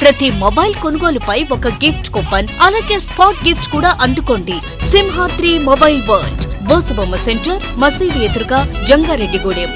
ప్రతి మొబైల్ కొనుగోలుపై ఒక గిఫ్ట్ కూపన్ అలాగే స్పాట్ గిఫ్ట్ కూడా అందుకోండి. Simhadri mobile world Bosubomma centre మసీదు ఎదురుగా జంగారెడ్డిగూడెం.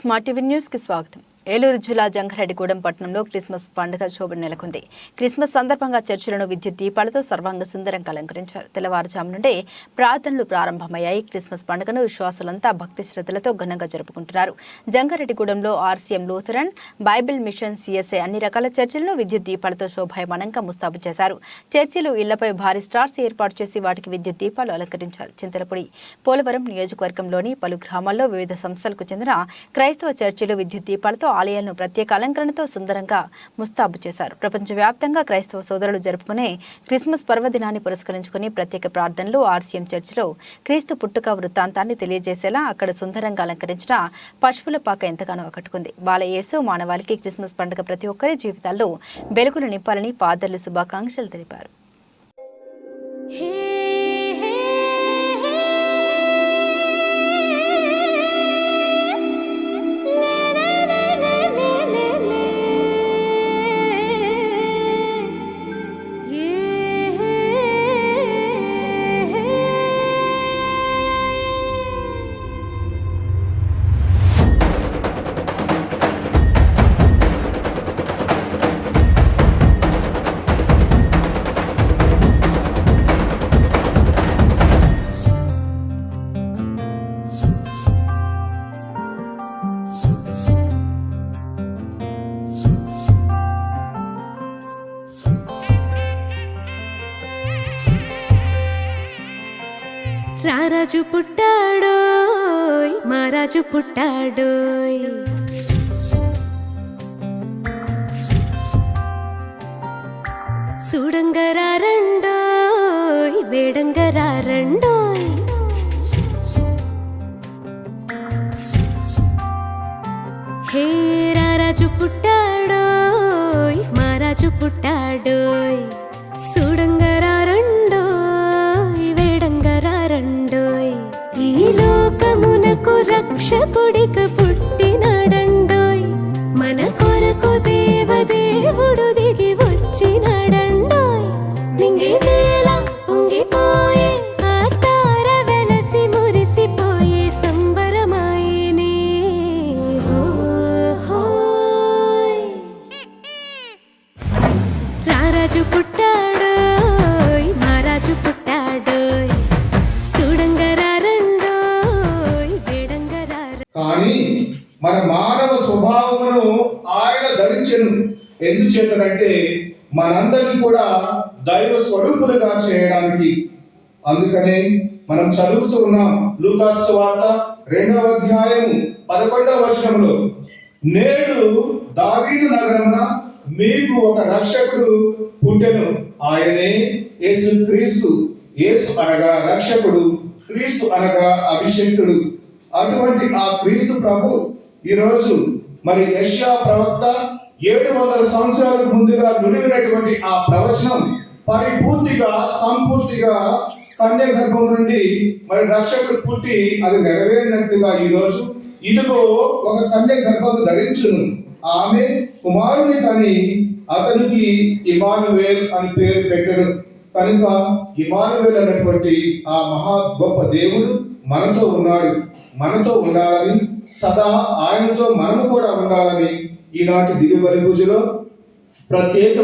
స్మార్ట్ టీవీ న్యూస్కి స్వాగతం. ఏలూరు జిల్లా జంగారెడ్డిగూడెం పట్టణంలో క్రిస్మస్ పండుగ శోభ నెలకొంది. క్రిస్మస్ సందర్భంగా చర్చిలను విద్యుత్ దీపాలతో సర్వాంగ సుందరంగా అలంకరించారు. తెల్లవారుజాము నుండే ప్రార్థనలు ప్రారంభమయ్యాయి. క్రిస్మస్ పండుగను విశ్వాసులంతా భక్తి శ్రద్ధలతో ఘనంగా జరుపుకుంటున్నారు. జంగారెడ్డిగూడెంలో RCM Lutheran Bible mission CSI అన్ని రకాల చర్చిలను విద్యుత్ దీపాలతో శోభాయమానంగా ముస్తాబు చేశారు. చర్చిలు ఇళ్ళపై భారీ స్టార్స్ ఏర్పాటు చేసి వాటికి విద్యుత్ దీపాలు అలంకరించారు. చింతలపూడి పోలవరం నియోజకవర్గంలోని పలు గ్రామాల్లో వివిధ సంస్థలకు చెందిన క్రైస్తవ చర్చిలు విద్యుత్ దీపాలతో ఆలయాలను ప్రత్యేక అలంకరణతో సుందరంగా ముస్తాబు చేశారు. ప్రపంచవ్యాప్తంగా క్రైస్తవ సోదరులు జరుపుకునే క్రిస్మస్ పర్వదినాన్ని పురస్కరించుకుని ప్రత్యేక ప్రార్థనలు ఆర్సీఎం చర్చిలో క్రీస్తు పుట్టుక వృత్తాంతాన్ని తెలియజేసేలా అక్కడ సుందరంగా అలంకరించిన పశువుల పాక ఎంతగానో ఆకట్టుకుంది. బాలయేసు మానవాళికి క్రిస్మస్ పండుగ ప్రతి ఒక్కరి జీవితాల్లో వెలుగులు నింపాలని పాదర్లు శుభాకాంక్షలు తెలిపారు. రారాజు పుట్టాడోయ్ మారాజు పుట్టాడోయ్. సూడంగరారండోయ్ వేడంగరారండోయ్ హే రారాజు పుట్టాడోయ్ మారాజు పుట్టాడోయ్. మహారాజు పుట్టాడు మహారాజు పుట్టాడు. సుడంగరారండోయ్ కానీ మన మానవ స్వభావమును ఆయన ధరించను. ఎందుచేతనంటే మనందరినీ కూడా దైవ స్వరూపులుగా చేయడానికి. అందుకనే మనం చదువుతూ ఉన్నాం లూకాస్ వార్త రెండవ అధ్యాయము పదకొండవ వర్షంలో నేడు దావీదు నగరమున మీకు ఒక రక్షకుడు పుట్టెను ఆయనే యేసు క్రీస్తు. యేసు అనగా రక్షకుడు క్రీస్తు అనగా అభిషేకుడు. అటువంటి ఆ క్రీస్తు ప్రభు ఈరోజు మరి యష్యా ప్రవక్త ఏడు వందల సంవత్సరాలకు ముందుగా నుడిగినటువంటి ఆ ప్రవచనం పరిపూర్తిగా సంపూర్తిగా కన్య గర్భం నుండి మరి రక్షకుడు పుట్టి అది నెరవేరినట్టుగా ఈ రోజు ఇదిగో ఒక కన్య గర్భం ధరించును. ఆమె కుమారుని కని అతనికి ఇమానువేల్ అని పేరు పెట్టను. కనుక ఇమానువేల్ అన్నటువంటి ఆ మహా గొప్ప దేవుడు మనతో ఉన్నాడు. మనతో ఉండాలని సదా ఆయనతో మనము కూడా ఉండాలని ఈనాటి దిగుబడి పూజలో ప్రత్యేక